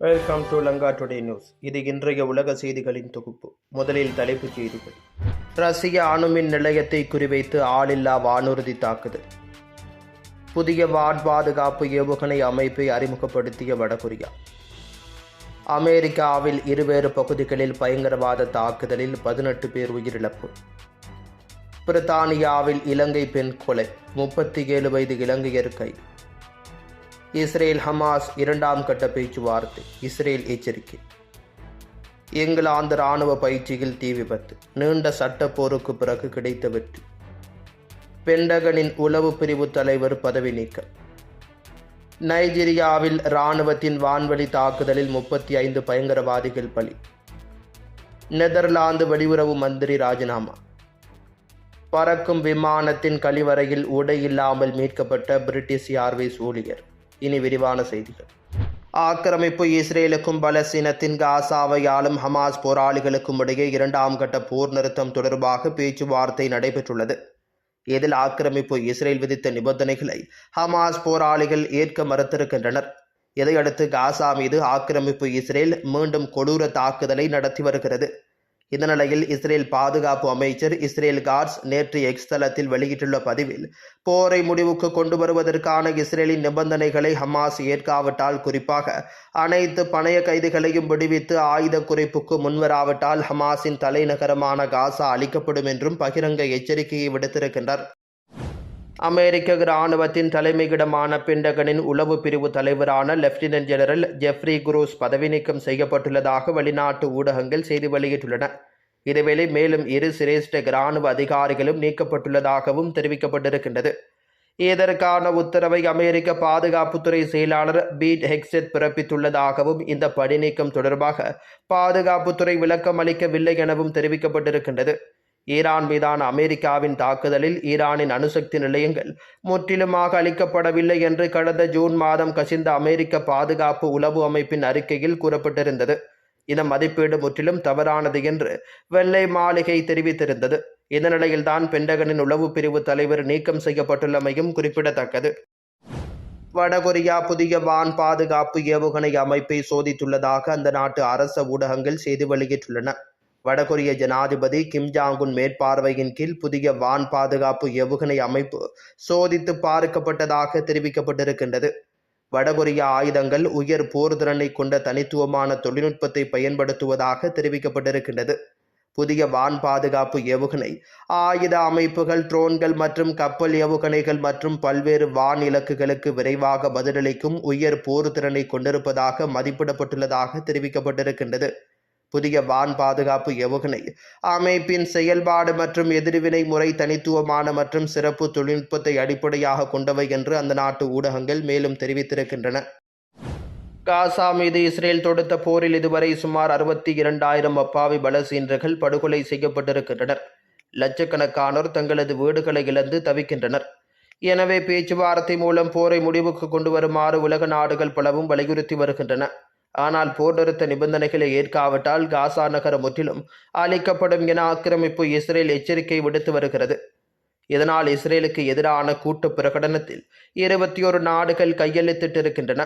Welcome to Lanka today news இது இன்றைய உலக செய்திகளின் தொகுப்பு. முதலில் தலைப்புச் செய்திகள். ரஷ்ய அணுமின் நிலையத்தை குறிவைத்து ஆளில்லா வானூர்தி தாக்குதல். புதிய வான் பாதுகாப்பு ஏவுகணை அமைப்பை அறிமுகப்படுத்திய வடகொரியா. அமெரிக்காவில் இருவேறு பகுதிகளில் பயங்கரவாத தாக்குதலில் பதினெட்டு பேர் உயிரிழப்பு. பிரித்தானியாவில் இலங்கை பெண் கொலை. முப்பத்தி ஏழு வயது இலங்கையர் கைது. இஸ்ரேல் ஹமாஸ் இரண்டாம் கட்ட பேச்சுவார்த்தை இஸ்ரேல் எச்சரிக்கை. இங்கிலாந்து ராணுவ பயிற்சியில் தீ விபத்து நீண்ட சட்ட போருக்கு பிறகு கிடைத்த வெற்றி. பெண்டகனின் உளவு பிரிவு தலைவர் பதவி நீக்கம். நைஜீரியாவில் இராணுவத்தின் வான்வழி தாக்குதலில் முப்பத்தி ஐந்து பயங்கரவாதிகள் பலி. நெதர்லாந்து வெளியுறவு மந்திரி ராஜினாமா. பறக்கும் விமானத்தின் கழிவறையில் உடை இல்லாமல் மீட்கப்பட்ட பிரிட்டிஷ் ஏர்வேஸ் ஊழியர். இனி விரிவான செய்திகள். ஆக்கிரமிப்பு இஸ்ரேலுக்கும் பலஸ்தீனத்தின் காசாவை ஆளும் ஹமாஸ் போராளிகளுக்கும் இடையே இரண்டாம் கட்ட போர் நிறுத்தம் தொடர்பாக பேச்சுவார்த்தை நடைபெற்றுள்ளது. இதில் ஆக்கிரமிப்பு இஸ்ரேல் விதித்த நிபந்தனைகளை ஹமாஸ் போராளிகள் ஏற்க மறுத்திருக்கின்றனர். இதையடுத்து காசா மீது ஆக்கிரமிப்பு இஸ்ரேல் மீண்டும் கொடூர தாக்குதலை நடத்தி வருகிறது. இந்த நிலையில் இஸ்ரேல் பாதுகாப்பு அமைச்சர் இஸ்ரேல் கார்ட்ஸ் நேற்று எக்ஸ் தளத்தில் வெளியிட்டுள்ள பதிவில் போரை முடிவுக்கு கொண்டு வருவதற்கான இஸ்ரேலின் நிபந்தனைகளை ஹமாஸ் ஏற்காவிட்டால் குறிப்பாக அனைத்து பணைய கைதிகளையும் விடுவித்து ஆயுத குறைப்புக்கு முன்வராவிட்டால் ஹமாஸின் தலைநகரமான காசா அளிக்கப்படும் என்றும் பகிரங்க எச்சரிக்கையை விடுத்திருக்கின்றார். அமெரிக்க இராணுவத்தின் தலைமையிடமான பெண்டகனின் உளவு பிரிவு தலைவரான லெப்டினன்ட் ஜெனரல் ஜெஃப்ரி குரூஸ் பதவி நீக்கம் செய்யப்பட்டுள்ளதாக வெளிநாட்டு ஊடகங்கள் செய்தி வெளியிட்டுள்ளன. இதேவேளை மேலும் இரு சிரேஷ்ட இராணுவ அதிகாரிகளும் நீக்கப்பட்டுள்ளதாகவும் தெரிவிக்கப்பட்டிருக்கின்றது. இதற்கான உத்தரவை அமெரிக்க பாதுகாப்புத்துறை செயலாளர் பீட் ஹெக்ஸெட் பிறப்பித்துள்ளதாகவும் இந்த பணிநீக்கம் தொடர்பாக பாதுகாப்புத்துறை விளக்கம் அளிக்கவில்லை எனவும் தெரிவிக்கப்பட்டிருக்கின்றது. ஈரான் மீதான அமெரிக்காவின் தாக்குதலில் ஈரானின் அணுசக்தி நிலையங்கள் முற்றிலுமாக அளிக்கப்படவில்லை என்று கடந்த ஜூன் மாதம் கசிந்த அமெரிக்க பாதுகாப்பு உளவு அமைப்பின் அறிக்கையில் கூறப்பட்டிருந்தது. இந்த மதிப்பீடு முற்றிலும் தவறானது என்று வெள்ளை மாளிகை தெரிவித்திருந்தது. இந்த நிலையில்தான் பெண்டகனின் உளவு பிரிவு தலைவர் நீக்கம் செய்யப்பட்டுள்ளமையும் குறிப்பிடத்தக்கது. வடகொரியா புதிய வான் பாதுகாப்பு ஏவுகணை அமைப்பை சோதித்துள்ளதாக அந்த நாட்டு அரச ஊடகங்கள் செய்தி வெளியிட்டுள்ளன. வடகொரிய ஜனாதிபதி கிம் ஜாங்குன் மேற்பார்வையின் கீழ் புதிய வான் பாதுகாப்பு ஏவுகணை அமைப்பு சோதித்து பார்க்கப்பட்டதாக தெரிவிக்கப்பட்டிருக்கின்றது. வடகொரிய ஆயுதங்கள் உயர் போர்திறனை கொண்ட தனித்துவமான தொழில்நுட்பத்தை பயன்படுத்துவதாக தெரிவிக்கப்பட்டிருக்கின்றது. புதிய வான் பாதுகாப்பு ஏவுகணை ஆயுத அமைப்புகள் ட்ரோன்கள் மற்றும் கப்பல் ஏவுகணைகள் மற்றும் பல்வேறு வான் இலக்குகளுக்கு விரைவாக பதிலளிக்கும் உயர் போர் திறனை கொண்டிருப்பதாக மதிப்பிடப்பட்டுள்ளதாக தெரிவிக்கப்பட்டிருக்கின்றது. புதிய வான் பாதுகாப்பு ஏவுகணை. அமைப்பின் செயல்பாடு மற்றும் எதிர்வினை முறை தனித்துவமான மற்றும் சிறப்பு தொழில்நுட்பத்தை அடிப்படையாக கொண்டவை என்று அந்த நாட்டு ஊடகங்கள் மேலும் தெரிவித்திருக்கின்றன. காசா மீது இஸ்ரேல் தொடுத்த போரில் இதுவரை சுமார் அறுபத்தி இரண்டாயிரம் அப்பாவி பலசீனர்கள் படுகொலை செய்யப்பட்டிருக்கின்றனர். லட்சக்கணக்கானோர் தங்களது வீடுகளை இழந்து தவிக்கின்றனர். எனவே பேச்சுவார்த்தை மூலம் போரை முடிவுக்கு கொண்டு வருமாறு உலக நாடுகள் பலவும் வலியுறுத்தி வருகின்றன. ஆனால் போர் நிறுத்த நிபந்தனைகளை ஏற்காவிட்டால் காசா நகரம் முற்றிலும் அளிக்கப்படும் என ஆக்கிரமிப்பு இஸ்ரேல் எச்சரிக்கை விடுத்து வருகிறது. இதனால் இஸ்ரேலுக்கு எதிரான கூட்டு பிரகடனத்தில் இருபத்தி ஒரு நாடுகள் கையெழுத்திட்டிருக்கின்றன.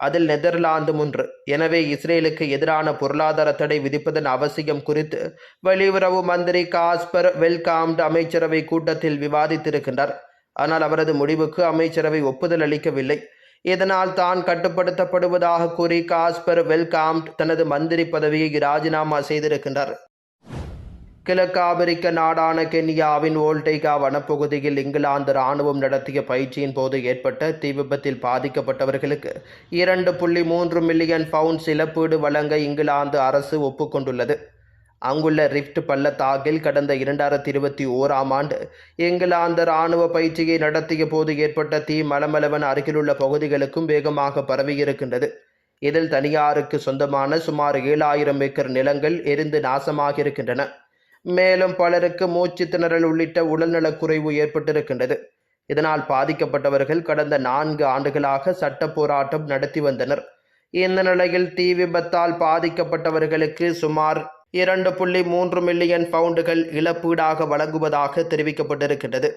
அதில் நெதர்லாந்து ஒன்று எனவே இஸ்ரேலுக்கு எதிரான பொருளாதார தடை விதிப்பதன் அவசியம் குறித்து வெளியுறவு மந்திரி காஸ்பர் வெல்காம்ட் அமைச்சரவை கூட்டத்தில் விவாதித்திருக்கின்றார். ஆனால் அவரது முடிவுக்கு அமைச்சரவை ஒப்புதல் அளிக்கவில்லை. இதனால் தான் கட்டுப்படுத்தப்படுவதாக கூறி காஸ்பர் வெல்காம்ட் தனது மந்திரி பதவியை ராஜினாமா செய்திருக்கின்றார். கிழக்கு ஆப்பிரிக்க நாடான கென்யாவின் ஓல்டேகா வனப்பகுதியில் இங்கிலாந்து ராணுவம் நடத்திய பயிற்சியின் போது ஏற்பட்ட தீ விபத்தில் பாதிக்கப்பட்டவர்களுக்கு இரண்டு புள்ளி மூன்று மில்லியன் பவுண்ட்ஸ் இழப்பீடு வழங்க இங்கிலாந்து அரசு ஒப்புக்கொண்டுள்ளது. அங்குள்ள ரிஃப்ட் பள்ளத்தாக்கில் கடந்த இரண்டாயிரத்தி இருபத்தி ஓராம் ஆண்டு இங்கிலாந்து இராணுவ பயிற்சியை நடத்திய போது ஏற்பட்ட தீ மலமளவன் அருகிலுள்ள பகுதிகளுக்கும் வேகமாக பரவியிருக்கின்றது. இதில் தனியாருக்கு சொந்தமான சுமார் ஏழாயிரம் ஏக்கர் நிலங்கள் எரிந்து நாசமாக இருக்கின்றன மேலும் பலருக்கு மூச்சு திணறல் உள்ளிட்ட உடல்நலக்குறைவு ஏற்பட்டிருக்கின்றது. இதனால் பாதிக்கப்பட்டவர்கள் கடந்த நான்கு ஆண்டுகளாக சட்ட போராட்டம் நடத்தி வந்தனர். இந்த நிலையில் தீ விபத்தால் பாதிக்கப்பட்டவர்களுக்கு சுமார் இரண்டு புள்ளி மூன்று மில்லியன் பவுண்டுகள் இழப்பீடாக வழங்குவதாக தெரிவிக்கப்பட்டிருக்கின்றது.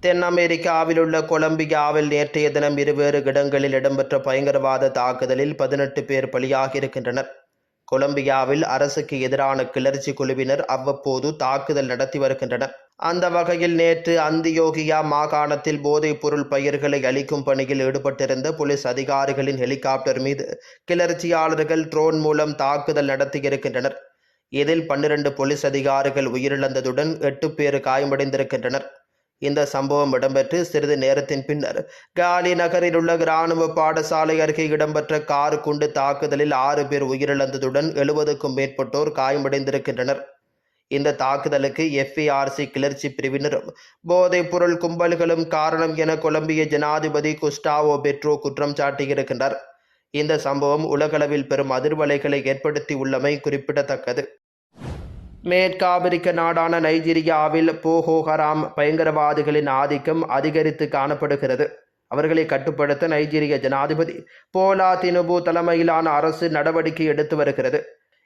தென் அமெரிக்காவில் உள்ள கொலம்பியாவில் நேற்றைய தினம் இருவேறு இடங்களில் இடம்பெற்ற பயங்கரவாத தாக்குதலில் பதினெட்டு பேர் பலியாகியிருக்கின்றனர். கொலம்பியாவில் அரசுக்கு எதிரான கிளர்ச்சி குழுவினர் அவ்வப்போது தாக்குதல் நடத்தி வருகின்றனர். அந்த வகையில் நேற்று அந்தியோகியா மாகாணத்தில் போதைப் பொருள் பயிர்களை அளிக்கும் பணியில் ஈடுபட்டிருந்த போலீஸ் அதிகாரிகளின் ஹெலிகாப்டர் மீது கிளர்ச்சியாளர்கள் ட்ரோன் மூலம் தாக்குதல் நடத்தியிருக்கின்றனர் இதில் பன்னிரண்டு போலீஸ் அதிகாரிகள் உயிரிழந்ததுடன் எட்டு பேர் காயமடைந்திருக்கின்றனர். இந்த சம்பவம் இடம்பெற்று சிறிது நேரத்தின் பின்னர் காலி நகரில் உள்ள இராணுவ பாடசாலை அருகே இடம்பெற்ற கார் குண்டு தாக்குதலில் ஆறு பேர் உயிரிழந்ததுடன் எழுபதுக்கும் மேற்பட்டோர் காயமடைந்திருக்கின்றனர். இந்த தாக்குதலுக்கு எஃப்இஆர்சி கிளர்ச்சி பிரிவினரும் போதைப் பொருள் கும்பல்களும் காரணம் என கொலம்பிய ஜனாதிபதி குஸ்டாவோ பெட்ரோ குற்றம் சாட்டியிருக்கின்றார். இந்த சம்பவம் உலகளவில் பெரும் அதிர்வலைகளை ஏற்படுத்தி உள்ளமை குறிப்பிடத்தக்கது. மேற்காபிரிக்க நாடான நைஜீரியாவில் போகோ ஹராம் பயங்கரவாதிகளின் ஆதிக்கம் அதிகரித்து காணப்படுகிறது. அவர்களை கட்டுப்படுத்த நைஜீரிய ஜனாதிபதி போலா தினுபு தலைமையிலான அரசு நடவடிக்கை எடுத்து வருகிறது.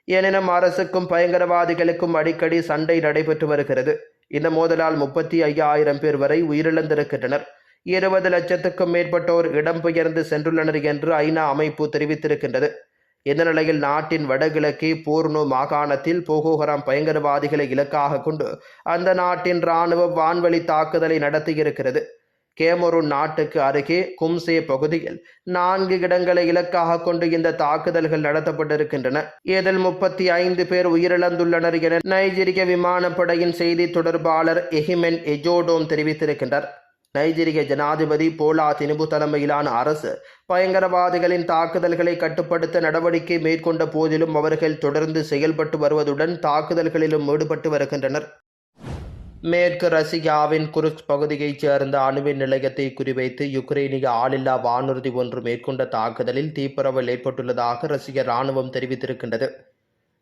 எனினும் அரசுக்கும் பயங்கரவாதிகளுக்கும் அடிக்கடி சண்டை நடைபெற்று வருகிறது. இந்த மோதலால் முப்பத்தி ஐயாயிரம் பேர் வரை உயிரிழந்திருக்கின்றனர். இருபது லட்சத்துக்கும் மேற்பட்டோர் இடம்பெயர்ந்து சென்றுள்ளனர் என்று ஐநா அமைப்பு தெரிவித்திருக்கின்றது. இந்த நிலையில் நாட்டின் வடகிழக்கு போர்னோ மாகாணத்தில் போகோகரம் பயங்கரவாதிகளை இலக்காக கொண்டு அந்த நாட்டின் இராணுவ வான்வழி தாக்குதலை நடத்தியிருக்கிறது. கேமரூன் நாட்டுக்கு அருகே கும்சே பகுதியில் நான்கு இடங்களை இலக்காக கொண்டு இந்த தாக்குதல்கள் நடத்தப்பட்டிருக்கின்றன. இதில் முப்பத்தி ஐந்து பேர் உயிரிழந்துள்ளனர் என நைஜீரிய விமானப்படையின் செய்தி தொடர்பாளர் எஹிமென் எஜோடோம் தெரிவித்திருக்கின்றார். நைஜீரிய ஜனாதிபதி போலா தினுபு தலைமையிலான அரசு பயங்கரவாதிகளின் தாக்குதல்களை கட்டுப்படுத்த நடவடிக்கை மேற்கொண்ட போதிலும் அவர்கள் தொடர்ந்து செயல்பட்டு வருவதுடன் தாக்குதல்களிலும் ஈடுபட்டு வருகின்றனர். மேற்கு ரஷ்யாவின் குருஸ் பகுதியைச் சேர்ந்த அணுவின் நிலையத்தை குறிவைத்து யுக்ரைனிய ஆளில்லா வானூர்தி ஒன்று மேற்கொண்ட தாக்குதலில் தீப்பரவல் ஏற்பட்டுள்ளதாக ரஷ்ய இராணுவம் தெரிவித்திருக்கின்றது.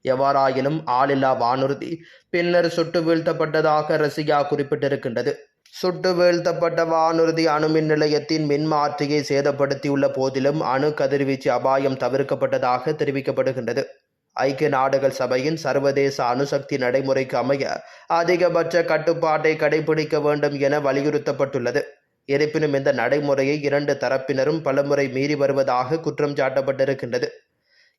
எவ்வாறாயினும் ஆளில்லா வானூர்தி பின்னர் சுட்டு வீழ்த்தப்பட்டதாக ரஷ்யா குறிப்பிட்டிருக்கின்றது. சுட்டு வீழ்த்தப்பட்ட வானூர்தி அணுமின் நிலையத்தின் மின்மாற்றியை சேதப்படுத்தியுள்ள போதிலும் அணு கதிர்வீச்சு அபாயம் தவிர்க்கப்பட்டதாக தெரிவிக்கப்படுகின்றது. ஐக்கிய நாடுகள் சபையின் சர்வதேச அணுசக்தி நடைமுறைக்கு அமைய அதிகபட்ச கட்டுப்பாட்டை கடைபிடிக்க வேண்டும் என வலியுறுத்தப்பட்டுள்ளது. இருப்பினும் இந்த நடைமுறையை இரண்டு தரப்பினரும் பலமுறை மீறி வருவதாக குற்றம் சாட்டப்பட்டிருக்கின்றது.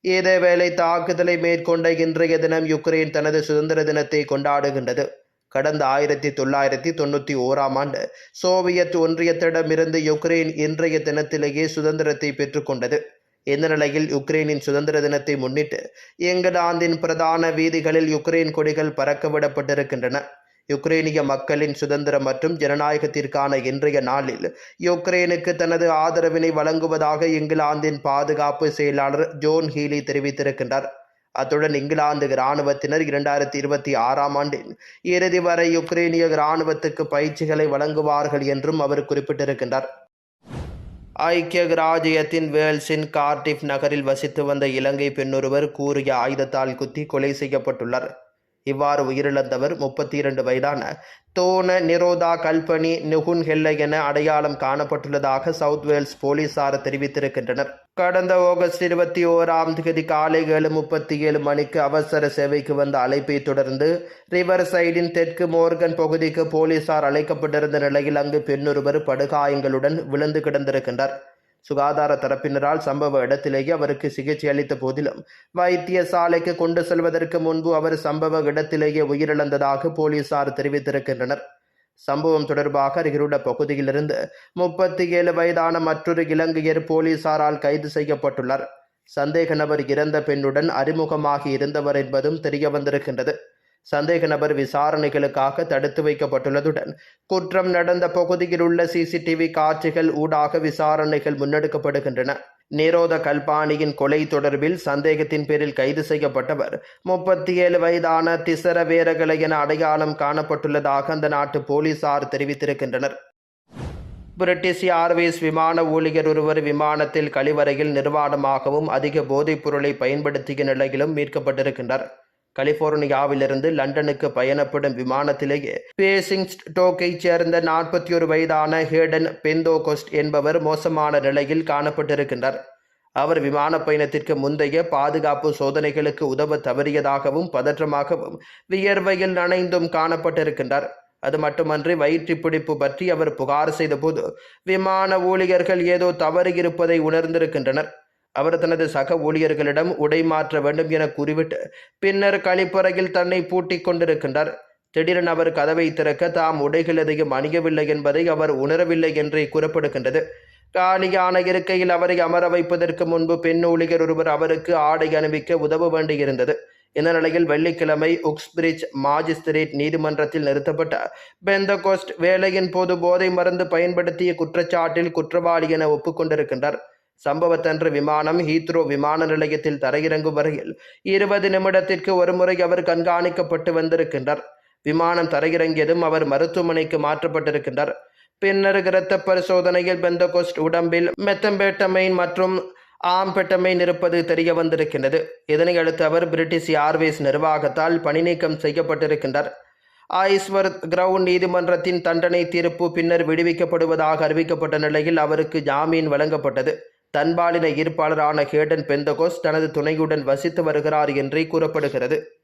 இதேவேளை தாக்குதலை மேற்கொண்ட இன்றைய தினம் யுக்ரைன் தனது சுதந்திர தினத்தை கொண்டாடுகின்றது. கடந்த ஆயிரத்தி தொள்ளாயிரத்தி தொண்ணூற்றி ஓராம் ஆண்டு சோவியத் ஒன்றியத்திடமிருந்து யுக்ரைன் இன்றைய தினத்திலேயே சுதந்திரத்தை பெற்றுக்கொண்டது. இந்த நிலையில் யுக்ரைனின் சுதந்திர தினத்தை முன்னிட்டு இங்கிலாந்தின் பிரதான வீதிகளில் யுக்ரைன் கொடிகள் பறக்கவிடப்பட்டிருக்கின்றன. யுக்ரைனிய மக்களின் சுதந்திரம் மற்றும் ஜனநாயகத்திற்கான இன்றைய நாளில் யுக்ரைனுக்கு தனது ஆதரவினை வழங்குவதாக இங்கிலாந்தின் பாதுகாப்பு செயலாளர் ஜோன் ஹீலி தெரிவித்திருக்கின்றார். அத்துடன் இங்கிலாந்து இராணுவத்தினர் இரண்டாயிரத்தி இருபத்தி ஆறாம் ஆண்டின் இறுதி வரை யுக்ரைனிய இராணுவத்துக்கு பயிற்சிகளை வழங்குவார்கள் என்றும் அவர் குறிப்பிட்டிருக்கின்றார். ஐக்கிய ராஜ்யத்தின் வேல்ஸின் கார்டிஃப் நகரில் வசித்து வந்த இலங்கை பெண்ணொருவர் கூறிய ஆயுதத்தால் குத்தி கொலை செய்யப்பட்டுள்ளார். இவ்வாறு உயிரிழந்தவர் முப்பத்தி இரண்டு வயதான தோன நிரோதா கல்பனி நுகுன் ஹெல்ல என அடையாளம் காணப்பட்டுள்ளதாக சவுத் வேல்ஸ் போலீசார் தெரிவித்திருக்கின்றனர். கடந்த ஆகஸ்ட் இருபத்தி ஓராம் தேதி காலை ஏழு முப்பத்தி ஏழு மணிக்கு அவசர சேவைக்கு வந்த அழைப்பை தொடர்ந்து ரிவர் சைடின் தெற்கு மோர்கன் பகுதிக்கு போலீசார் அழைக்கப்பட்டிருந்த நிலையில் அங்கு பெண்ணொருவர் படுகாயங்களுடன் விழுந்து கிடந்திருக்கின்றார். சுகாதார தரப்பினரால் சம்பவ இடத்திலேயே அவருக்கு சிகிச்சை அளித்த போதிலும் வைத்தியசாலைக்கு கொண்டு செல்வதற்கு முன்பு அவர் சம்பவ இடத்திலேயே உயிரிழந்ததாக போலீசார் தெரிவித்திருக்கின்றனர். சம்பவம் தொடர்பாக அருகிலுள்ள பகுதியிலிருந்து முப்பத்தி ஏழு வயதான மற்றொரு இலங்கையர் போலீசாரால் கைது செய்யப்பட்டுள்ளார். சந்தேக நபர் இறந்த பெண்ணுடன் அறிமுகமாகி இருந்தவர் என்பதும் தெரிய வந்திருக்கின்றது சந்தேக நபர் விசாரணைகளுக்காக தடுத்து வைக்கப்பட்டுள்ளதுடன் குற்றம் நடந்த பகுதியில் உள்ள சிசிடிவி காட்சிகள் ஊடாக விசாரணைகள் முன்னெடுக்கப்படுகின்றன. நிரோத கல்பாணியின் கொலை தொடர்பில் சந்தேகத்தின் பேரில் கைது செய்யப்பட்டவர் முப்பத்தி ஏழு வயதான திசர வேரகலை என அடையாளம் காணப்பட்டுள்ளதாக அந்த நாட்டு போலீசார் தெரிவித்திருக்கின்றனர். பிரிட்டிஷ் ஏர்வேஸ் விமான ஊழியர் ஒருவர் விமானத்தில் கழிவறையில் நிர்வாணமாகவும் அதிக போதைப் பொருளை பயன்படுத்திய நிலையிலும் மீட்கப்பட்டிருக்கின்றார். கலிபோர்னியாவிலிருந்து லண்டனுக்கு பயணப்படும் விமானத்திலேயே பேசிங் ஸ்டோக்கை சேர்ந்த நாற்பத்தி ஒரு வயதான ஹேடன் பெந்தோகோஸ்ட் என்பவர் மோசமான நிலையில் காணப்பட்டிருக்கின்றார். அவர் விமான பயணத்திற்கு முந்தைய பாதுகாப்பு சோதனைகளுக்கு உதவ தவறியதாகவும் பதற்றமாகவும் வியர்வையில் நனைந்தும் காணப்பட்டிருக்கின்றார். அது மட்டுமன்றி வயிற்றுப்பிடிப்பு பற்றி அவர் புகார் செய்தபோது விமான ஊழியர்கள் ஏதோ தவறு இருப்பதை உணர்ந்திருக்கின்றனர். அவர் தனது சக ஊழியர்களிடம் உடை மாற்ற வேண்டும் என கூறிவிட்டு பின்னர் கழிப்பறையில் தன்னை பூட்டிக் கொண்டிருக்கின்றார். திடீரென அவர் கதவை திறக்க தாம் உடைகள் எதையும் அணியவில்லை என்பதை அவர் உணரவில்லை என்றே கூறப்படுகின்றது. காலியான இருக்கையில் அவரை அமர வைப்பதற்கு முன்பு பெண் ஊழியர் ஒருவர் அவருக்கு ஆடை அணிவிக்க உதவ வேண்டியிருந்தது. இந்த நிலையில் வெள்ளிக்கிழமை உக்ஸ்பிரிட்ஜ் மாஜிஸ்திரேட் நீதிமன்றத்தில் நிறுத்தப்பட்ட பெந்தகோஸ்ட் வேலையின் போது போதை மருந்து பயன்படுத்திய குற்றச்சாட்டில் குற்றவாளி என ஒப்புக்கொண்டிருக்கின்றார். சம்பவத்தன்று விமானம் ஹீத்ரோ விமான நிலையத்தில் தரையிறங்கும் வரையில் இருபது நிமிடத்திற்கு ஒருமுறை அவர் கண்காணிக்கப்பட்டு வந்திருக்கின்றார். விமானம் தரையிறங்கியதும் அவர் மருத்துவமனைக்கு மாற்றப்பட்டிருக்கின்றார். பின்னர் இரத்த பரிசோதனையில் பெந்தகோஸ்ட் உடம்பில் மெத்தம்பேட்டமைன் மற்றும் ஆம்பெட்டமைன் இருப்பது தெரிய வந்திருக்கின்றது. இதனையடுத்து அவர் பிரிட்டிஷ் ஏர்வேஸ் நிர்வாகத்தால் பணிநீக்கம் செய்யப்பட்டிருக்கின்றார். ஐஸ்வர்த் கிரவுண்ட் நீதிமன்றத்தின் தண்டனை தீர்ப்பு பின்னர் விடுவிக்கப்படுவதாக அறிவிக்கப்பட்ட நிலையில் அவருக்கு ஜாமீன் வழங்கப்பட்டது. தன்பாலின ஈர்ப்பாளரான ஹேடன் பெந்தகோஸ் தனது துணையுடன் வசித்து வருகிறார் என்றே கூறப்படுகிறது.